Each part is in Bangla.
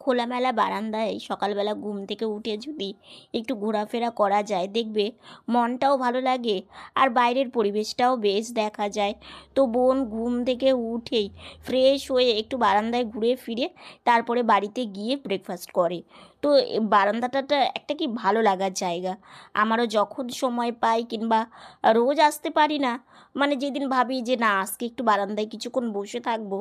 খোলামেলা বারান্দায় সকালবেলা ঘুম থেকে উঠে যদি একটু ঘোরাফেরা করা যায়, দেখবে মনটাও ভালো লাগে আর বাইরের পরিবেশটাও বেশ দেখা যায়। তো বোন ঘুম থেকে উঠেই ফ্রেশ হয়ে একটু বারান্দায় ঘুরে ফিরে তারপরে বাড়িতে গিয়ে ব্রেকফাস্ট করে। তো বারান্দাটা একটা কি ভালো লাগার জায়গা। আমারও যখন সময় পাই কিংবা রোজ আসতে পারি না মানে যেদিন ভাবি যে না, আজকে একটু বারান্দায় কিছুক্ষণ বসে থাকব,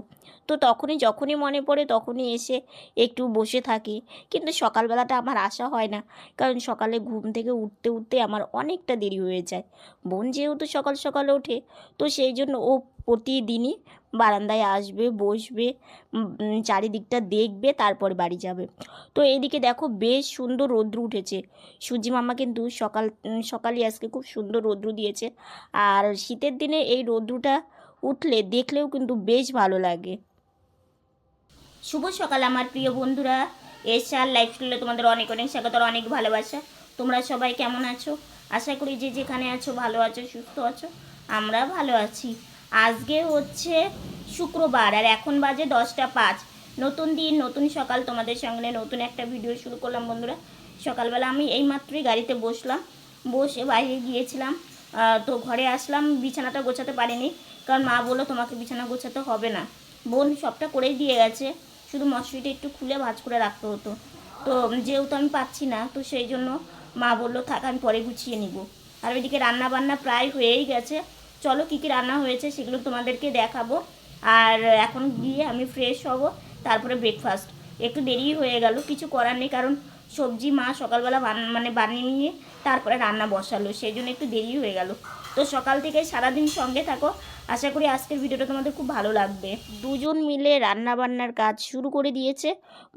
তো তখনই, যখনই মনে পড়ে তখনই এসে একটু বসে থাকি। কিন্তু সকালবেলাটা আমার আসা হয় না, কারণ সকালে ঘুম থেকে উঠতে উঠতে আমার অনেকটা দেরি হয়ে যায়। বোন যেহেতু সকাল সকালে ওঠে, তো সেই জন্য ও প্রতিদিনই বারান্দায় আসবে বসবে চারিদিকটা দেখবে তারপর বাড়ি যাবে। তো এইদিকে দেখো বেশ সুন্দর রৌদ্র উঠেছে। সূর্যি মামা কিন্তু সকাল উম, সকালে আজকে খুব সুন্দর রৌদ্র দিয়েছে। আর শীতের দিনে এই রৌদ্রটা উঠলে দেখলেও কিন্তু বেশ ভালো লাগে। শুভ সকাল আমার প্রিয় বন্ধুরা। এসআর লাইফস্টাইলে তোমাদের অনেক অনেক স্বাগত আর অনেক ভালোবাসা। তোমরা সবাই কেমন আছো? আশা করি যে যেখানে আছো ভালো আছো সুস্থ আছো আমরা ভালো আছি। আজকে হচ্ছে শুক্রবার আর এখন বাজে দশটা পাঁচ। নতুন দিন, নতুন সকাল তোমাদের সঙ্গে নতুন একটা ভিডিও শুরু করলাম বন্ধুরা। সকালবেলা আমি এইমাত্রই গাড়িতে বসলাম, বসে বাইরে গিয়েছিলাম তো ঘরে আসলাম, বিছানাটা গোছাতে পারিনি, কারণ মা বলল তোমাকে বিছানা গোছাতে হবে না। বোন সবটা করেই দিয়ে গেছে, শুধু মশারিটা একটু খুলে ভাঁজ করে রাখতে হতো। তো যেহেতু আমি পাচ্ছি না, তো সেই জন্য মা বলল, থাক, আমি পরে গুছিয়ে নিব। আর ওইদিকে রান্না বান্না প্রায় হয়েই গেছে। চলো কি কি রান্না হয়েছে সেগুলো তোমাদেরকে দেখাবো। আর এখন গিয়ে আমি ফ্রেশ হব, তারপরে ব্রেকফাস্ট একটু দেরি হয়ে গেল, কিছু করার নেই, কারণ সবজি মা সকালবেলা বান মানে বানিয়ে নিয়ে তারপরে রান্না বসালো, সেই জন্য একটু দেরি হয়ে গেল। তো সকাল থেকে সারাদিন সঙ্গে থাকো আশা করি আজকের ভিডিওটা তোমাদের খুব ভালো লাগবে। দুজন মিলে রান্না বান্নার কাজ শুরু করে দিয়েছে।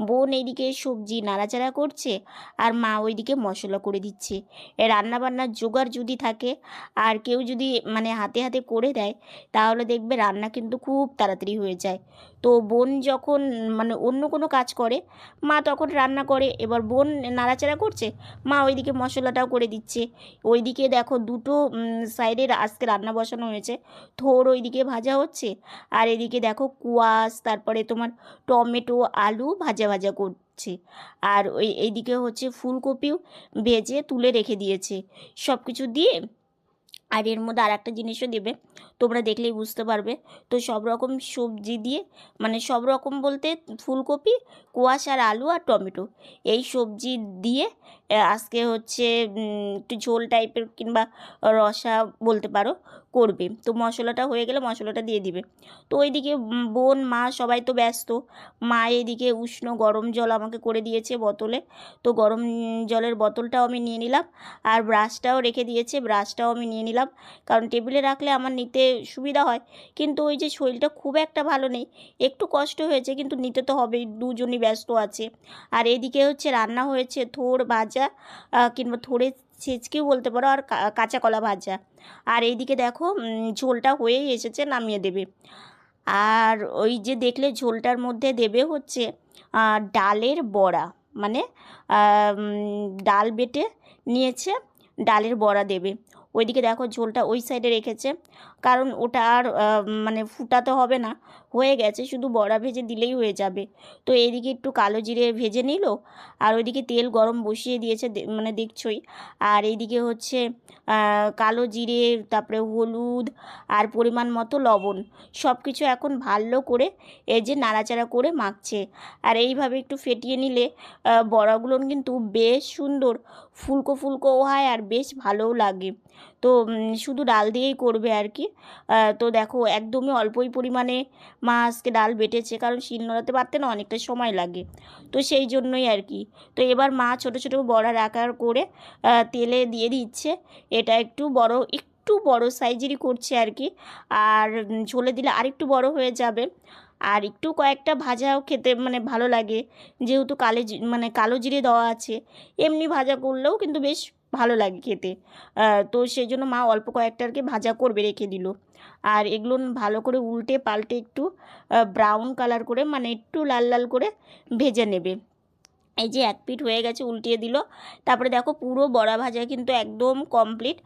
বোন এইদিকে সবজি নাড়াচাড়া করছে আর মা ওইদিকে মশলা করে দিচ্ছে। রান্না বান্নার জোগাড় যদি থাকে আর কেউ যদি মানে হাতে হাতে করে দেয়, তাহলে দেখবে রান্না কিন্তু খুব তাড়াতাড়ি হয়ে যায়। তো বোন যখন মানে অন্য কোনো কাজ করে, মা তখন রান্না করে। এবার বোন নাড়াচাড়া করছে, মা ওইদিকে মশলাটাও করে দিচ্ছে। ওইদিকে দেখো দুটো সাইডের আজকে রান্না বসানো হয়েছে। থোর ওইদিকে ভাজা হচ্ছে। আর এদিকে দেখো কুয়াশ, তারপরে তোমার টমেটো, আলু ভাজা ভাজা করছে। আর ওই এইদিকে হচ্ছে ফুলকপিও ভেজে তুলে রেখে দিয়েছে। সব কিছু দিয়ে আর এর মধ্যে আর একটা জিনিসও দেবে, তোমরা দেখলেই বুঝতে পারবে। তো সব রকম সবজি দিয়ে মানে সব রকম বলতে ফুলকপি, কোয়াশ আর আলু আর টমেটো, এই সবজি দিয়ে আজকে হচ্ছে একটু ঝোল টাইপের কিংবা রসা বলতে পারো, করবে। তো মশলাটা হয়ে গেলে মশলাটা দিয়ে দিবে। তো ওইদিকে বোন, মা সবাই তো ব্যস্ত। মা এদিকে উষ্ণ গরম জল আমাকে করে দিয়েছে বোতলে। তো গরম জলের বোতলটাও আমি নিয়ে নিলাম। আর ব্রাশটাও রেখে দিয়েছে, ব্রাশটাও আমি নিয়ে নিলাম। কারণ টেবিলে রাখলে আমার নিতে সুবিধা হয়। কিন্তু ওই যে শরীরটা খুব একটা ভালো নেই। একটু কষ্ট হয়েছে, কিন্তু নিতে তো হবেই। দুজনই ব্যস্ত আছে। আর এদিকে হচ্ছে রান্না হয়েছে থোর ভাজা আহ, কিংবা থোড়ে ছেচকেও বলতে পারো আর কাঁচা কলা ভাজা। আর এইদিকে দেখো ঝোলটা হয়েই এসেছে নামিয়ে দেবে। আর ওই যে দেখলে ঝোলটার মধ্যে দেবে হচ্ছে ডালের বড়া। মানে ডাল বেটে নিয়েছে ডালের বড়া দেবে। ওইদিকে দেখো ঝোলটা ওই সাইডে রেখেছে। কারণ ওটা আর মানে ফুটাতে হবে না। হয়ে গেছে, শুধু বড়া ভেজে দিলেই হয়ে যাবে। তো এইদিকে একটু কালো জিরে ভেজে নিল, আর ওইদিকে তেল গরম বসিয়ে দিয়েছে মানে দেখছই। আর এইদিকে হচ্ছে কালো জিরে, তারপরে হলুদ, আর পরিমাণ মতো লবণ সব কিছু এখন ভালো করে এই যে নাড়াচাড়া করে মাখছে। আর এইভাবে একটু ফেটিয়ে নিলে বড়াগুলো কিন্তু বেশ সুন্দর, ফুলকো ফুলকো হয় আর বেশ ভালোও লাগে। তো শুধু ডাল দিয়েই করবে আর কি। তো দেখো, একদমই অল্পই পরিমাণে মা আজকে ডাল বেটেছে, কারণ শিল নোড়াতে পারতে না অনেকটা সময় লাগে। তো সেই জন্যই আর কি। তো এবার মা ছোটো ছোটো বড়ার আকার করে তেলে দিয়ে দিচ্ছে। এটা একটু বড় একটু বড় সাইজেরই করছে আর কি। আর ঝোলে দিলে আরেকটু বড় হয়ে যাবে। আর একটু কয়েকটা ভাজাও খেতে মানে ভালো লাগে। যেহেতু কালে মানে কালো জিরে দেওয়া আছে, এমনি ভাজা করলেও কিন্তু বেশ ভালো লাগে খেতে। তো সেই জন্য মা অল্প কয়েকটা আর কি ভাজা করবে, রেখে দিল। আর এগুলো ভালো করে উল্টে পাল্টে একটু ব্রাউন কালার করে মানে একটু লাল লাল করে ভেজে নেবে। এই যে এক পিঠ হয়ে গেছে, উল্টিয়ে দিল। তারপরে দেখো পুরো বড়া ভাজা কিন্তু একদম কমপ্লিট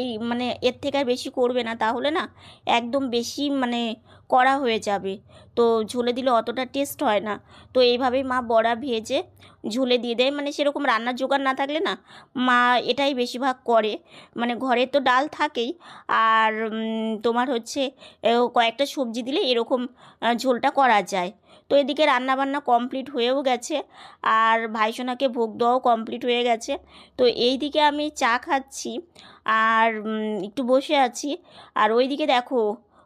এই মানে এর থেকে আর বেশি করবে না, তাহলে না একদম বেশি মানে কড়া হয়ে যাবে। তো ঝোলে দিলে অতটা টেস্ট হয় না। তো এইভাবেই মা বড়া ভেজে ঝোলে দিয়ে দেয়। মানে সেরকম রান্নার জোগাড় না থাকলে না মা এটাই বেশিরভাগ করে। মানে ঘরে তো ডাল থাকেই। আর তোমার হচ্ছে কয়েকটা সবজি দিলে এরকম ঝোলটা করা যায়। তো এদিকে রান্নাবান্না কমপ্লিট হয়েও গেছে। আর ভাইসোনাকে ভোগ দেওয়াও কমপ্লিট হয়ে গেছে। তো এই দিকে আমি চা খাচ্ছি। আর একটু বসে আছি। আর ওইদিকে দেখো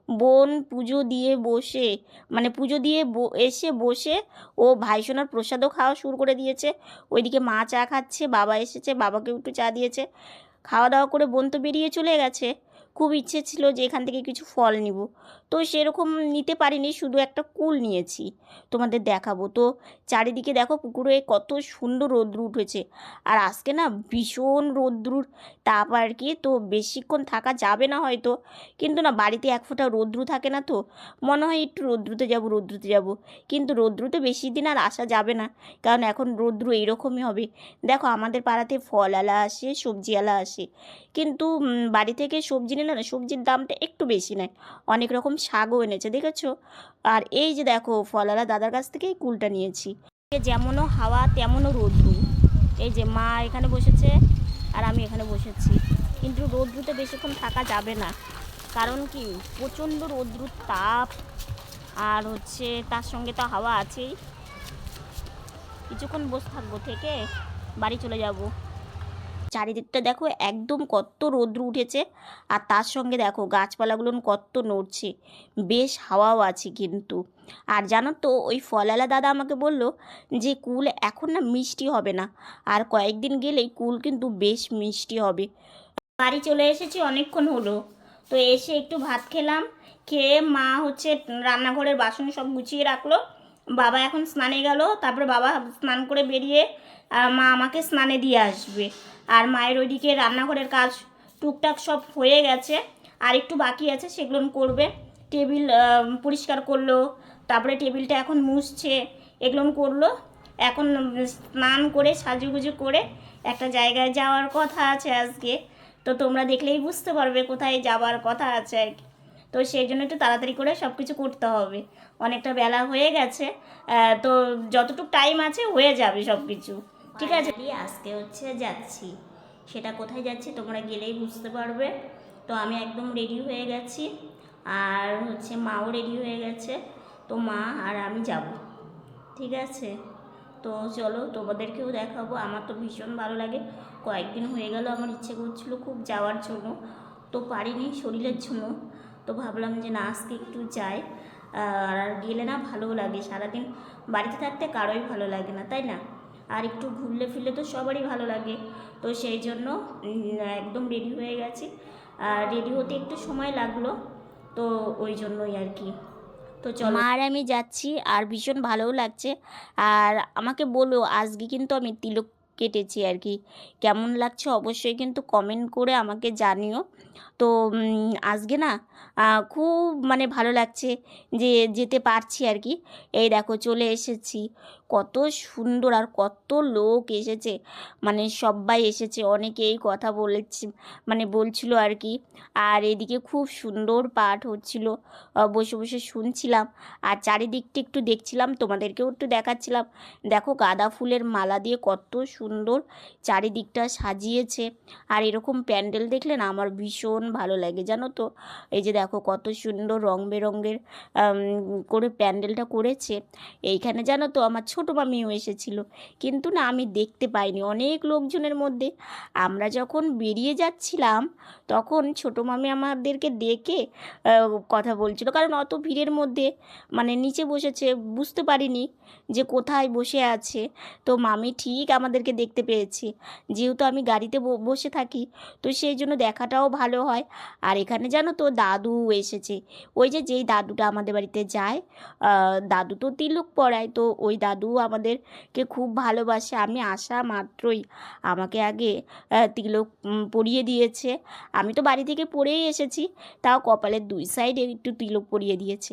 বোন পুজো দিয়ে বসে মানে পুজো দিয়ে এসে বসে ও ভাইসোনার প্রসাদও খাওয়া শুরু করে দিয়েছে। ওইদিকে মা চা খাচ্ছে, বাবা এসেছে বাবাকে একটু চা দিয়েছে। খাওয়া দাওয়া করে বোন তো বেরিয়ে চলে গেছে। খুব ইচ্ছে ছিল যে এখান থেকে কিছু ফল নিব। তো সেরকম নিতে পারিনি, শুধু একটা কুল নিয়েছি তোমাদের দেখাবো। তো চারিদিকে দেখো পুকুরে কত সুন্দর রৌদ্র উঠেছে। আর আজকে না ভীষণ রৌদ্রুর তাপ আর কি, তো বেশিক্ষণ থাকা যাবে না হয়তো। কিন্তু না বাড়িতে এক ফোঁটা রৌদ্রু থাকে না তো, মনে হয় একটু রৌদ্রুতে যাব রৌদ্রুতে যাব। কিন্তু রৌদ্রুতে বেশি দিন আর আসা যাবে না, কারণ এখন রৌদ্রু এইরকমই হবে। দেখো আমাদের পাড়াতে ফল আলা আসে সবজি আলা আসে। কিন্তু বাড়ি থেকে সবজি নিলে না সবজির দামটা একটু বেশি নেয়। অনেক রকম শাকও এনেছে, দেখেছ? আর এই যে দেখো ফলওয়ালা দাদার কাছ থেকে কুলটা নিয়েছি। যেমনও হাওয়া, তেমনও রৌদ্রু। এই যে মা এখানে বসেছে আর আমি এখানে বসেছি। কিন্তু রৌদ্রুতে বেশিক্ষণ থাকা যাবে না। কারণ কি? প্রচণ্ড রৌদ্রুর তাপ। আর হচ্ছে তার সঙ্গে তো হাওয়া আছেই। কিছুক্ষণ বসে থাকব থেকে বাড়ি চলে যাব। চারিদিকটা দেখো একদম কত রৌদ্র উঠেছে। আর তার সঙ্গে দেখো গাছপালাগুলো কত নড়ছে। বেশ হাওয়াও আছে কিন্তু। আর জানো তো, ওই ফলালা দাদা আমাকে বলল যে, কুল এখন না মিষ্টি হবে না। আর কয়েকদিন গেলেই কুল কিন্তু বেশ মিষ্টি হবে। বাড়ি চলে এসেছি, অনেকক্ষণ হলো। তো এসে একটু ভাত খেলাম, খেয়ে মা হচ্ছে রান্নাঘরের বাসন সব গুছিয়ে রাখল। বাবা এখন স্নানে গেল, তারপরে বাবা স্নান করে বেরিয়ে মা আমাকে স্নানে দিয়ে আসবে। আর মায়ের ওইদিকে রান্নাঘরের কাজ টুকটাক সব হয়ে গেছে, আর একটু বাকি আছে, সেগুলো করবে। টেবিল পরিষ্কার করল, তারপরে টেবিলটা এখন মুছছে, এগুলো করল। এখন স্নান করে, সাজুগুজু করে একটা জায়গায় যাওয়ার কথা আছে আজকে। তো তোমরা দেখলেই বুঝতে পারবে কোথায় যাবার কথা আছে আর কি। তো সেই জন্য একটু তাড়াতাড়ি করে সব কিছু করতে হবে। অনেকটা বেলা হয়ে গেছে তো যতটুকু টাইম আছে হয়ে যাবে সব কিছু ঠিক আছে? আজকে হচ্ছে যাচ্ছি। সেটা কোথায় যাচ্ছি তোমরা গেলেই বুঝতে পারবে। তো আমি একদম রেডি হয়ে গেছি, আর হচ্ছে মাও রেডি হয়ে গেছে। তো মা আর আমি যাব। ঠিক আছে? তো চলো, তোমাদেরকেও দেখাবো। আমার তো ভীষণ ভালো লাগে। কয়েকদিন হয়ে গেল, আমার ইচ্ছে করছিল খুব যাওয়ার জন্য। তো পারিনি শরীরের জন্য। তো ভাবলাম যে না, আজকে একটু যাই। আর গেলে না ভালোও লাগে, সারাদিন বাড়িতে থাকতে কারোই ভালো লাগে না, তাই না? আর একটু ঘুরলে ফিরলে তো সবারই ভালো লাগে। তো সেই জন্য একদম রেডি হয়ে গেছি। আর রেডি হতে একটু সময় লাগল, তো ওই জন্যই আর কি। তো চলো। আর আমি যাচ্ছি, আর ভীষণ ভালোও লাগছে। আর আমাকে বলো, আজকে কিন্তু আমি তিলক কেটেছি আর কি। কেমন লাগছে অবশ্যই কিন্তু কমেন্ট করে আমাকে জানিও। তো আজকে না খুব মানে ভালো লাগছে যে, যেতে পারছি আর কি। এই দেখো চলে এসেছি। কত সুন্দর আর কত লোক এসেছে। মানে সবাই এসেছে, অনেকেই কথা বলেছে মানে বলছিল আর কি। আর এদিকে খুব সুন্দর পাঠ হচ্ছিল বসে বসে শুনছিলাম। আর চারিদিকটা একটু দেখছিলাম, তোমাদেরকেও একটু দেখাচ্ছিলাম। দেখো গাঁদা ফুলের মালা দিয়ে কত সুন্দর চারিদিকটা সাজিয়েছে। আর এরকম প্যান্ডেল দেখলে না আমার ভীষণ ভালো লাগে, জানো তো? এই যে দেখো কত সুন্দর রং বেরঙের করে প্যান্ডেলটা করেছে। এইখানে জানো তো আমার ছোটো মামিও এসেছিল। কিন্তু না আমি দেখতে পাইনি। অনেক লোকজনের মধ্যে আমরা যখন বেরিয়ে যাচ্ছিলাম তখন ছোটো মামি আমাদেরকে আহ, কথা বলছিল। কারণ অত ভিড়ের মধ্যে মানে নিচে বসেছে বুঝতে পারিনি যে কোথায় বসে আছে। তো মামি ঠিক আমাদেরকে দেখতে পেয়েছে। যেহেতু আমি গাড়িতে বসে থাকি তো সেই জন্য দেখাটাও ভালো হয়। আর এখানে জানো তো দাদু এসেছে। ওই যে যেই দাদুটা আমাদের বাড়িতে যায় দাদু তো তিলক পড়ায় তো ওই দাদু আমাদেরকে খুব ভালোবাসে। আমি আসা মাত্রই আমাকে আগে তিলক পরিয়ে দিয়েছে। আমি তো বাড়ি থেকে পরেই এসেছি, তাও কপালের দুই সাইডে একটু তিলক পরিয়ে দিয়েছে।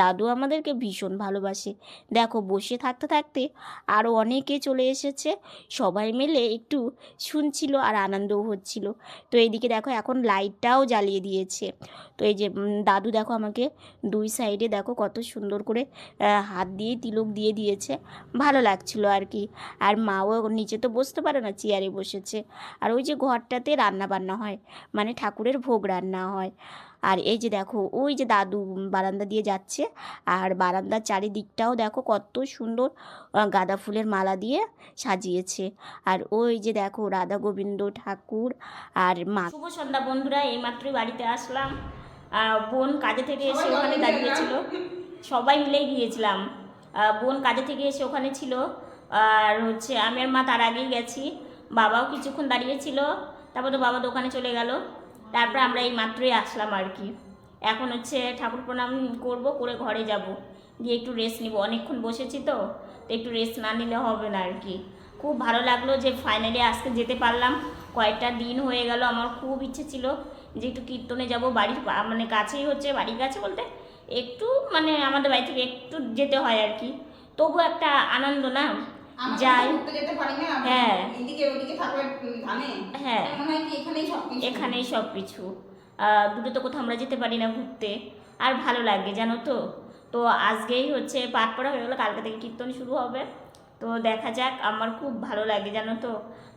দাদু আমাদেরকে ভীষণ ভালোবাসে। দেখো, বসে থাকতে থাকতে আরও অনেকে চলে এসেছে, সবাই মিলে একটু শুনছিল আর আনন্দও হচ্ছিল। তো এইদিকে দেখো, এখন লাইটটাও জ্বালিয়ে দিয়েছে। তো এই যে দাদু দেখো আমাকে দুই সাইডে দেখো কত সুন্দর করে হাত দিয়ে তিলক দিয়ে দিয়েছে। ভালো লাগছিল আর কি। আর মাও নিচে তো বসতে পারে না, চেয়ারে বসেছে। আর ওই যে ঘরটাতে রান্না বান্না হয় মানে ঠাকুরের ভোগ রান্না হয়। আর এই যে দেখো, ওই যে দাদু বারান্দা দিয়ে যাচ্ছে, আর বারান্দার চারিদিকটাও দেখো কত সুন্দর গাঁদা ফুলের মালা দিয়ে সাজিয়েছে। আর ওই যে দেখো রাধা গোবিন্দ ঠাকুর আর মা শুভ সন্ধ্যা বন্ধুরা এইমাত্রই বাড়িতে আসলাম। বোন কাজে থেকে এসে ওখানে দাঁড়িয়েছিল। সবাই মিলেই গিয়েছিলাম। বোন কাজে থেকে এসে ওখানে ছিল। আর হচ্ছে আমি আর মা তার আগেই গেছি। বাবাও কিছুক্ষণ দাঁড়িয়েছিল তারপর তো বাবা দোকানে চলে গেল। তারপর আমরা এই মাত্রই আসলাম আর কি। এখন হচ্ছে ঠাকুর প্রণাম করব, করে ঘরে যাব। গিয়ে একটু রেস্ট নিব। অনেকক্ষণ বসেছি তো তো একটু রেস্ট না নিলে হবে না আর কি। খুব ভালো লাগল যে ফাইনালি আজকে যেতে পারলাম। কয়েকটা দিন হয়ে গেল। আমার খুব ইচ্ছে ছিল যে একটু কীর্তনে যাব। বাড়ির মানে কাছেই হচ্ছে বাড়ির কাছে বলতে একটু মানে আমাদের বাড়ি থেকে একটু যেতে হয় আর কি। তবু একটা আনন্দ না? যাই। হ্যাঁ। হ্যাঁ। মনে এখানেই সব কিছু এখানেই সব কিছু দূরে তো কোথাও আমরা যেতে পারি না ঘুরতে। আর ভালো লাগে জানো তো? তো আজকেই হচ্ছে পাঠ পড়া হয়ে গেলো কালকে থেকে কীর্তন শুরু হবে। তো দেখা যাক আমার খুব ভালো লাগে জানো তো?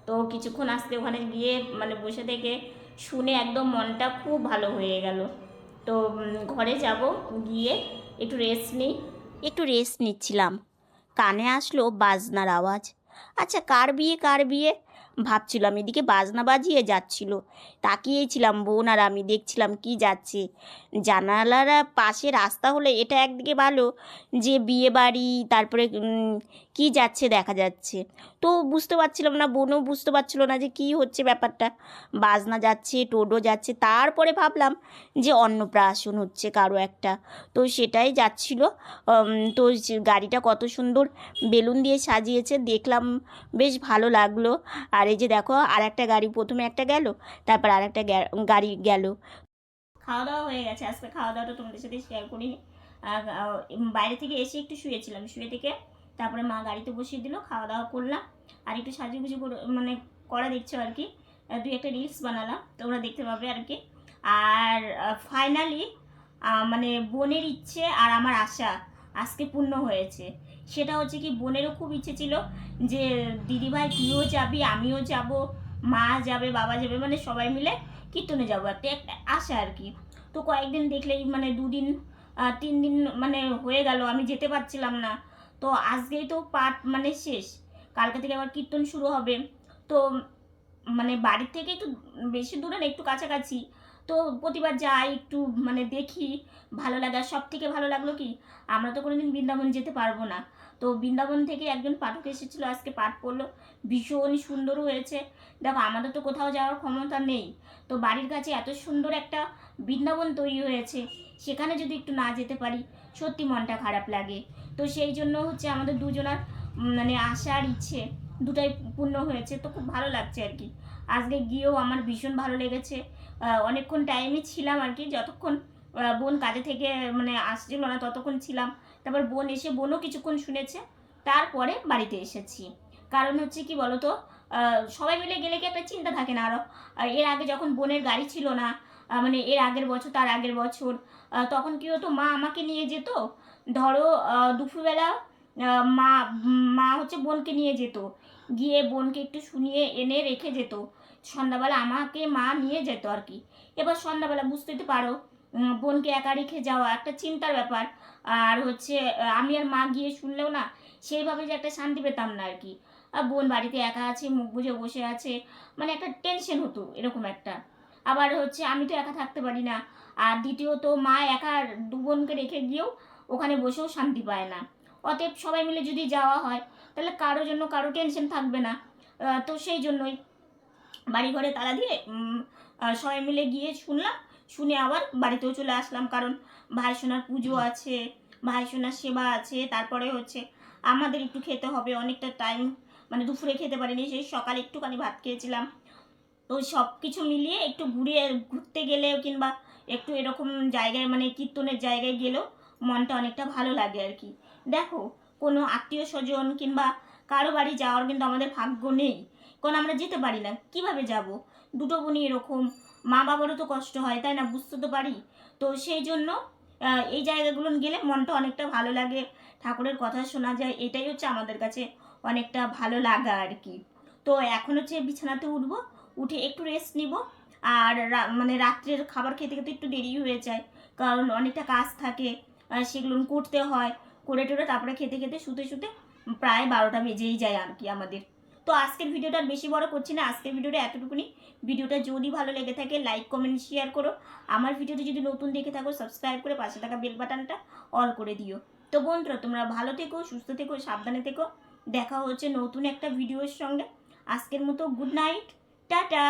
তো কিছুক্ষণ আজকে ওখানে গিয়ে মানে বসে থেকে শুনে একদম মনটা খুব ভালো হয়ে গেল। তো ঘরে যাব, গিয়ে একটু রেস্ট নিই। একটু রেস্ট নিচ্ছিলাম। কানে আসলো বাজনার আওয়াজ। আচ্ছা কার বিয়ে কার বিয়ে? ভাবছিলাম এদিকে বাজনা বাজিয়ে যাচ্ছিল। তাকিয়েছিলাম বোন আর আমি, দেখছিলাম কি যাচ্ছে। জানালারা পাশে রাস্তা হলে এটা একদিকে ভালো যে বিয়ে বাড়ি, তারপরে কি যাচ্ছে দেখা যাচ্ছে। তো বুঝতে পারছিলাম না, বোনও বুঝতে পারছিল না যে কি হচ্ছে ব্যাপারটা। বাজনা যাচ্ছে, টোটো যাচ্ছে, তারপরে ভাবলাম যে অন্নপ্রাশন হচ্ছে কারও একটা। তো সেটাই যাচ্ছিল। তো গাড়িটা কত সুন্দর বেলুন দিয়ে সাজিয়েছে, দেখলাম বেশ ভালো লাগল। আর এই যে দেখো আর একটা গাড়ি প্রথমে একটা গেল, তারপর আর একটা গাড়ি গেল। খাওয়া দাওয়া হয়ে গেছে, আজকে খাওয়া দাওয়াটা তোমাদের সাথে শেয়ার করিনি। বাইরে থেকে এসে একটু শুয়েছিলাম, শুয়ে থেকে তারপরে মা গাড়িতে বসিয়ে দিল খাওয়া দাওয়া করলাম। আর একটু সাজুগুজু করে মানে করা দেখছ আর কি দুই একটা রিলস বানালাম, তোমরা দেখতে পাবে আর কি। আর ফাইনালি মানে বোনের ইচ্ছে আর আমার আশা আজকে পূর্ণ হয়েছে। সেটা হচ্ছে কি বোনেরও খুব ইচ্ছে ছিল যে, দিদিভাই, তুইও যাবি, আমিও যাব, মা যাবে, বাবা যাবে। মানে সবাই মিলে কীর্তনে যাব। একটা একটা আশা আর কি। তো কয়েকদিন দেখলেই মানে দুদিন তিন দিন মানে হয়ে গেল, আমি যেতে পারছিলাম না। তো আজকেই তো পাঠ মানে শেষ। কালকে থেকে আবার কীর্তন শুরু হবে। তো মানে বাড়ির থেকে একটু বেশি দূরে না, একটু কাছাকাছি। তো প্রতিবার যাই, একটু মানে দেখি, ভালো লাগে আর সব থেকে ভালো লাগল কি, আমরা তো কোনোদিন বৃন্দাবন যেতে পারব না। তো বৃন্দাবন থেকে একজন পাঠক এসেছিল, আজকে পাঠ পড়ল। ভীষণ সুন্দর হয়েছে। দেখো, আমাদের তো কোথাও যাওয়ার ক্ষমতা নেই। তো বাড়ির কাছে এত সুন্দর একটা বৃন্দাবন তৈরি হয়েছে, সেখানে যদি একটু না যেতে পারি, সত্যি মনটা খারাপ লাগে। তো সেই জন্য হচ্ছে আমাদের দুজনার মানে আশার ইচ্ছে দুটাই পূর্ণ হয়েছে। তো খুব ভালো লাগছে আর কি। আজকে গিয়েও আমার ভীষণ ভালো লেগেছে। অনেকক্ষণ টাইমে ছিলাম আর কি। যতক্ষণ বোন কাজে থেকে মানে আসছিল না, ততক্ষণ ছিলাম। তারপর বোন এসে বোনও কিছুক্ষণ শুনেছে, তারপরে বাড়িতে এসেছি। কারণ হচ্ছে কি বলতো সবাই মিলে গেলে কি একটা চিন্তা থাকে না আরও এর আগে যখন বোনের গাড়ি ছিল না মানে এর আগের বছর, তার আগের বছর তখন কি হতো, মা আমাকে নিয়ে যেত। ধরো দুপুরবেলা মা মা হচ্ছে বোনকে নিয়ে যেত। গিয়ে বোনকে একটু শুনিয়ে এনে রেখে যেত। সন্ধ্যাবেলা আমাকে মা নিয়ে যেত আর কি। এবার সন্ধ্যাবেলা বুঝতে তো পারো বোনকে একা রেখে যাওয়া একটা চিন্তার ব্যাপার। আর হচ্ছে আমি আর মা গিয়ে শুনলেও না সেইভাবে যে একটা শান্তি পেতাম না আর কি। আর বোন বাড়িতে একা আছে, মুখ বুঝে বসে আছে মানে একটা টেনশন হতো এরকম একটা। আবার হচ্ছে, আমি তো একা থাকতে পারি না। আর দ্বিতীয়ত, মা একা দু বোনকে রেখে গিয়েও ওখানে বসেও শান্তি পায় না। অতএব সবাই মিলে যদি যাওয়া হয়, তাহলে কারও জন্য কারও টেনশন থাকবে না। তো সেই জন্যই বাড়ি ঘরে তালা দিয়ে সবাই মিলে গিয়ে শুনলাম শুনে আবার বাড়িতেও চলে আসলাম, কারণ ভাই সোনার পুজো আছে, ভাই সোনার সেবা আছে, তারপরে হচ্ছে আমাদের একটু খেতে হবে, অনেকটা টাইম মানে দুপুরে খেতে পারিনি, সেই সকালে একটুখানি ভাত খেয়েছিলাম। তো সব কিছু মিলিয়ে একটু ঘুরে ঘুরতে গেলেও কিংবা একটু এরকম জায়গায় মানে কীর্তনের জায়গায় গেলেও মনটা অনেকটা ভালো লাগে আর কি। দেখো, কোনো আত্মীয় স্বজন কিংবা কারও বাড়ি যাওয়ার কিন্তু আমাদের ভাগ্য নেই, কারণ আমরা যেতে পারি না, কীভাবে যাব? দুটো বোনই এরকম মা বাবারও তো কষ্ট হয়, তাই না? বুঝতে তো পারি। তো সেই জন্য এই জায়গাগুলো গেলে মনটা অনেকটা ভালো লাগে। ঠাকুরের কথা শোনা যায়, এটাই হচ্ছে আমাদের কাছে অনেকটা ভালো লাগা আর কি। তো এখন হচ্ছে বিছানাতে উঠবো, উঠে একটু রেস্ট নিব। আর মানে রাত্রের খাবার খেতে খেতে একটু দেরি হয়ে যায়, কারণ অনেকটা কাজ থাকে সেগুলো করতে হয়। করে টোরে তারপরে খেতে খেতে শুতে শুতে প্রায় বারোটা বেজেই যায় আর কি আমাদের। তো আজকের ভিডিওটা বেশি বড় করছি না। আজকের ভিডিওটা এতটুকুনি। ভিডিওটা যদি ভালো লেগে থাকে লাইক কমেন্ট শেয়ার করো। আমার ভিডিওটা যদি নতুন দেখে থাকো সাবস্ক্রাইব করে পাশে থাকা বেল বাটনটা অল করে দিও। তো বন্ধুরা, তোমরা ভালো থেকো, সুস্থ থেকো, সাবধানে থেকো। দেখা হচ্ছে নতুন একটা ভিডিওর সঙ্গে। আজকের মতো গুড নাইট টাটা!